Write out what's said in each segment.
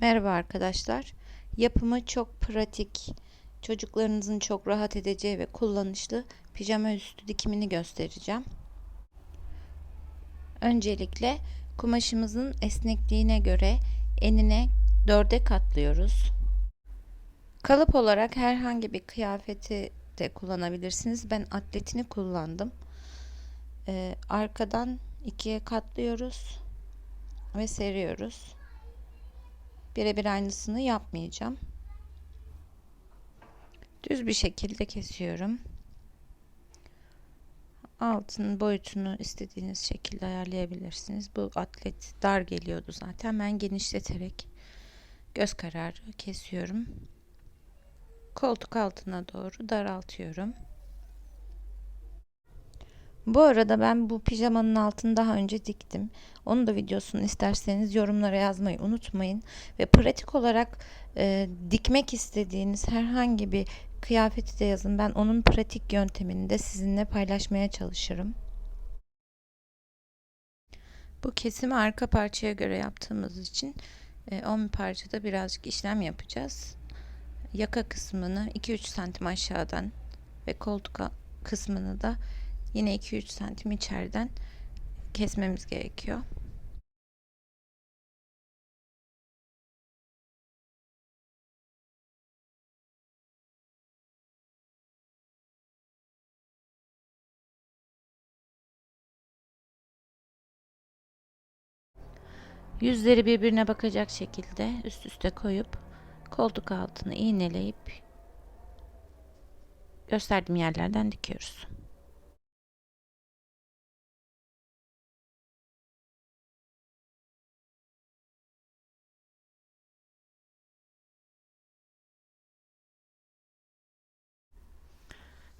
Merhaba arkadaşlar. Yapımı çok pratik, çocuklarınızın çok rahat edeceği ve kullanışlı pijama üstü dikimini göstereceğim. Öncelikle kumaşımızın esnekliğine göre enine dörde katlıyoruz. Kalıp olarak herhangi bir kıyafeti de kullanabilirsiniz. Ben atletini kullandım. Ee, arkadan ikiye katlıyoruz ve seriyoruz. Birebir aynısını yapmayacağım. Düz bir şekilde kesiyorum. Altın boyutunu istediğiniz şekilde ayarlayabilirsiniz. Bu atlet dar geliyordu zaten. Ben genişleterek göz kararı kesiyorum. Koltuk altına doğru daraltıyorum. Bu arada ben bu pijamanın altını daha önce diktim. Onun da videosunu isterseniz yorumlara yazmayı unutmayın. Ve pratik olarak e, dikmek istediğiniz herhangi bir kıyafeti de yazın. Ben onun pratik yöntemini de sizinle paylaşmaya çalışırım. Bu kesimi arka parçaya göre yaptığımız için e, 10 parçada birazcık işlem yapacağız. Yaka kısmını 2-3 santim aşağıdan ve koltuk kısmını da Yine 2-3 santim içeriden kesmemiz gerekiyor. Yüzleri birbirine bakacak şekilde üst üste koyup koltuk altını iğneleyip gösterdiğim yerlerden dikiyoruz.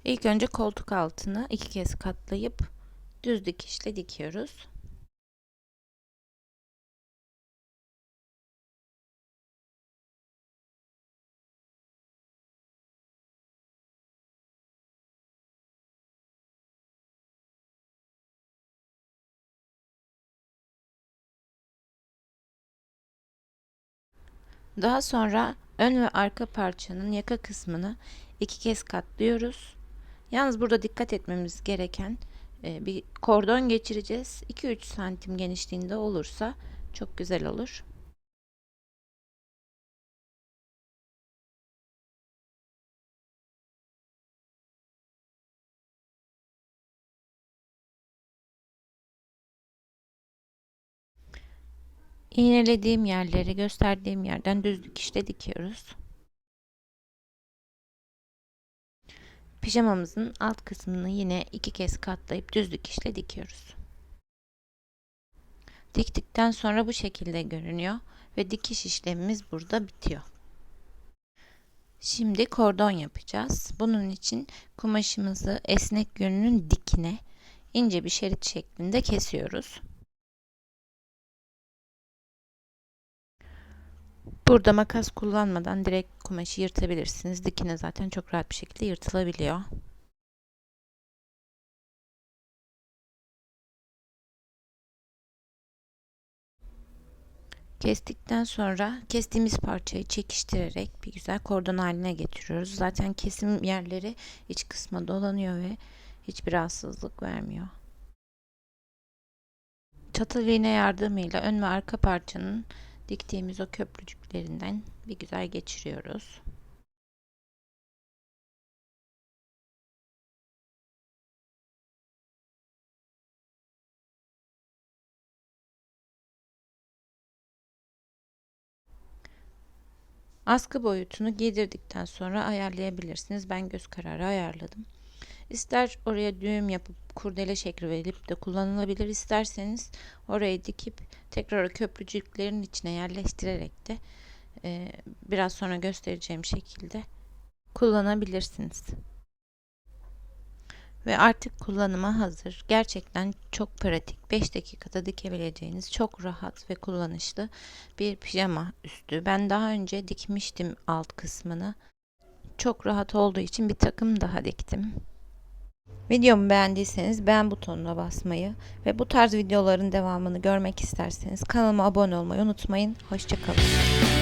İlk önce koltuk altını iki kez katlayıp düz dikişle dikiyoruz. Daha sonra ön ve arka parçanın yaka kısmını iki kez katlıyoruz. Yalnız burada dikkat etmemiz gereken e, bir kordon geçireceğiz. 2-3 santim genişliğinde olursa çok güzel olur. İğnelediğim yerleri gösterdiğim yerden düz dikişle dikiyoruz. Pijamamızın alt kısmını yine iki kez katlayıp düz dikişle dikiyoruz. Diktikten sonra bu şekilde görünüyor ve dikiş işlemimiz burada bitiyor. Şimdi kordon yapacağız. Bunun için kumaşımızı esnek yönünün dikine ince bir şerit şeklinde kesiyoruz. Burada makas kullanmadan direkt kumaşı yırtabilirsiniz. Dikine zaten çok rahat bir şekilde yırtılabiliyor. Kestikten sonra kestiğimiz parçayı çekiştirerek bir güzel kordon haline getiriyoruz. Zaten kesim yerleri iç kısma dolanıyor ve hiçbir rahatsızlık vermiyor. Çatal iğne yardımıyla ön ve arka parçanın diktiğimiz o köprücüklerinden bir güzel geçiriyoruz. Askı boyutunu giydirdikten sonra ayarlayabilirsiniz. Ben göz kararı ayarladım. İster oraya düğüm yapıp kurdele şekli verip de kullanılabilir. İsterseniz orayı dikip tekrar köprücüklerin içine yerleştirerek de e, biraz sonra göstereceğim şekilde kullanabilirsiniz. Ve artık kullanıma hazır. Gerçekten çok pratik. 5 dakikada dikebileceğiniz çok rahat ve kullanışlı bir pijama üstü. Ben daha önce dikmiştim alt kısmını. Çok rahat olduğu için bir takım daha diktim. Videomu beğendiyseniz beğen butonuna basmayı ve bu tarz videoların devamını görmek isterseniz kanalıma abone olmayı unutmayın. Hoşçakalın.